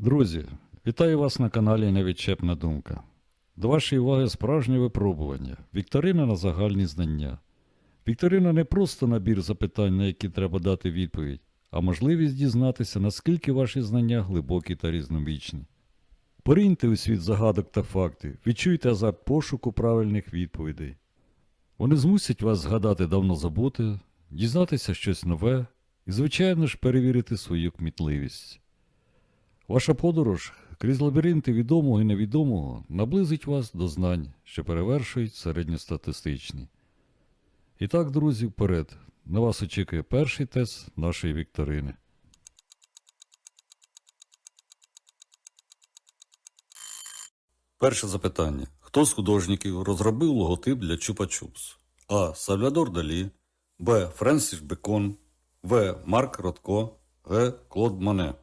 Друзі, вітаю вас на каналі Невідчепна думка. До вашої уваги справжнє випробування. Вікторина на загальні знання. Вікторина не просто набір запитань, на які треба дати відповідь, а можливість дізнатися, наскільки ваші знання глибокі та різнобічні. Поріньте у світ загадок та фактів, відчуйте азарт пошуку правильних відповідей. Вони змусять вас згадати давно забуте, дізнатися щось нове і, звичайно ж, перевірити свою кмітливість. Ваша подорож крізь лабіринти відомого і невідомого наблизить вас до знань, що перевершують середньостатистичні. І так, друзі, вперед. На вас очікує перший тест нашої вікторини. Перше запитання. Хто з художників розробив логотип для Чупа-Чупс? А. Сальвадор Далі, Б. Френсіс Бекон, В. Марк Ротко, Г. Клод Моне.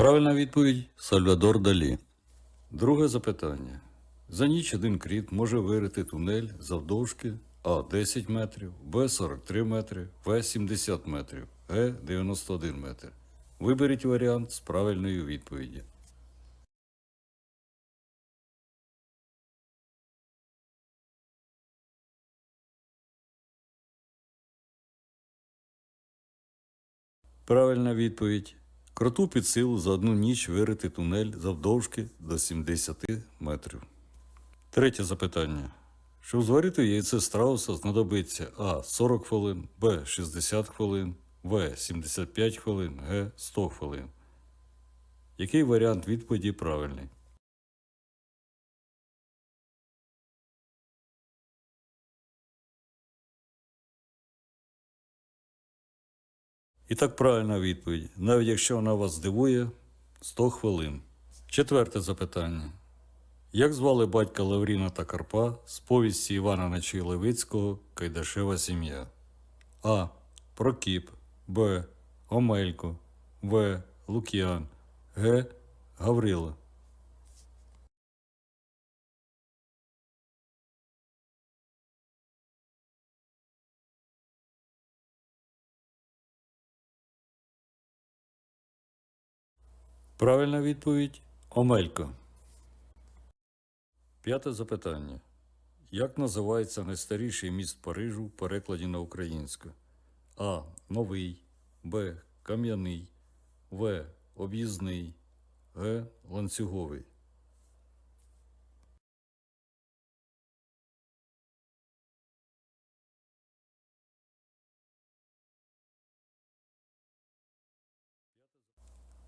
Правильна відповідь Сальвадор Далі. Друге запитання. За ніч один кріт може вирити тунель завдовжки А 10 метрів, Б 43 метри, В 70 метрів, Г 91 метр. Виберіть варіант з правильною відповіді. Правильна відповідь. Кроту під силу за одну ніч вирити тунель завдовжки до 70 метрів. Третє запитання. Щоб зварити яйце страуса знадобиться А. 40 хвилин, Б. 60 хвилин, В. 75 хвилин, Г. 100 хвилин. Який варіант відповіді правильний? І так правильна відповідь. Навіть якщо вона вас здивує 100 хвилин. Четверте запитання. Як звали батька Лавріна та Карпа з повісті Івана Нечуя Левицького Кайдашева сім'я? А. Прокіп, Б. Омелько, В. Лук'ян, Г. Гаврила. Правильна відповідь Омелько. П'яте запитання. Як називається найстаріший міст Парижу в перекладі на українську? А. Новий, Б. Кам'яний, В. Об'їзний, Г. Ланцюговий.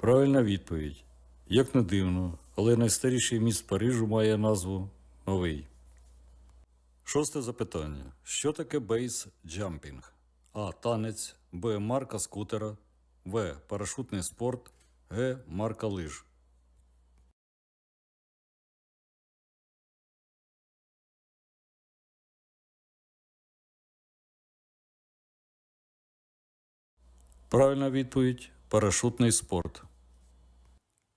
Правильна відповідь. Як не дивно, але найстаріший міст Парижу має назву Новий. Шосте запитання. Що таке бейс джампінг? А. Танець, Б. Марка скутера, В. Парашутний спорт, Г. Марка лиж. Правильна відповідь парашутний спорт.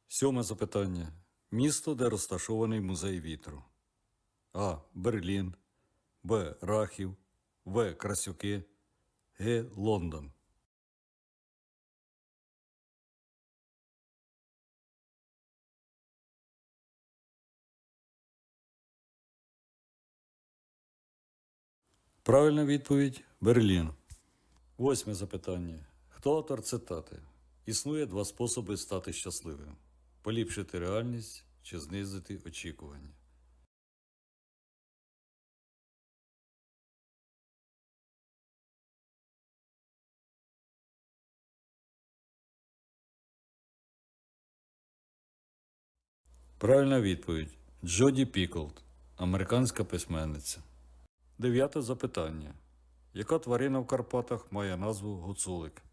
Сьоме запитання. Місто, де розташований музей вітру. А. Берлін, Б. Рахів, В. Красюки, Г. Лондон. Правильна відповідь Берлін. Восьме запитання. Хто автор цитати? Існує два способи стати щасливим: поліпшити реальність чи знизити очікування. Правильна відповідь Джоді Піклд, американська письменниця. Дев'яте запитання. Яка тварина в Карпатах має назву гуцулик?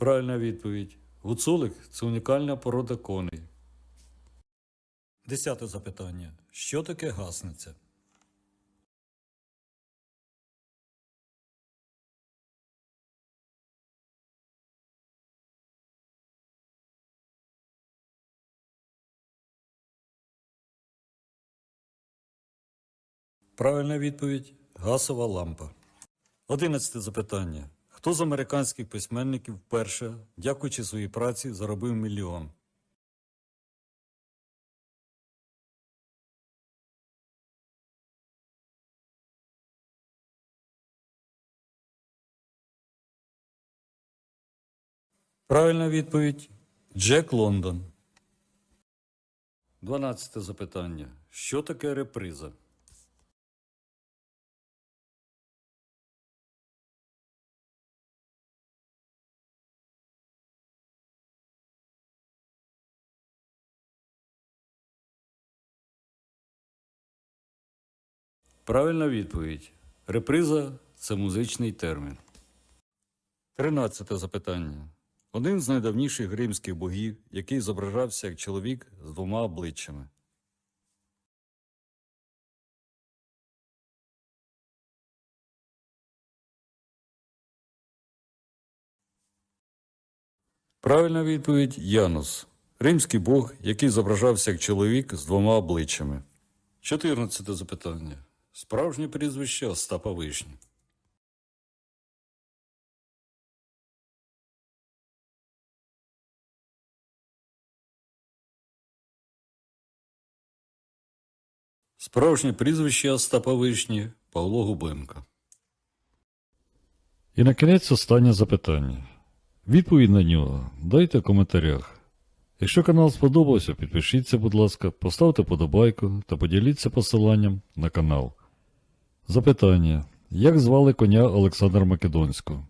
Правильна відповідь. Гуцулик це унікальна порода коней. Десяте запитання. Що таке гасниця? Правильна відповідь. гасова лампа. Одинадцяте запитання. Хто з американських письменників вперше, дякуючи своїй праці, заробив мільйон? Правильна відповідь Джек Лондон. Дванадцяте запитання. Що таке реприза? Правильна відповідь. Реприза це музичний термін. Тринадцяте запитання. Один з найдавніших римських богів, який зображався як чоловік з двома обличчями. Правильна відповідь Янус. Римський бог, який зображався як чоловік з двома обличчями. Чотирнадцяте запитання. Справжнє прізвище Остапа Вишні. Справжнє прізвище Остапа Вишні Павло Губенко. І на кінець останнє запитання. Відповідь на нього дайте в коментарях. Якщо канал сподобався, підпишіться, будь ласка, поставте подобайку та поділіться посиланням на канал. Запитання. Як звали коня Олександра Македонського?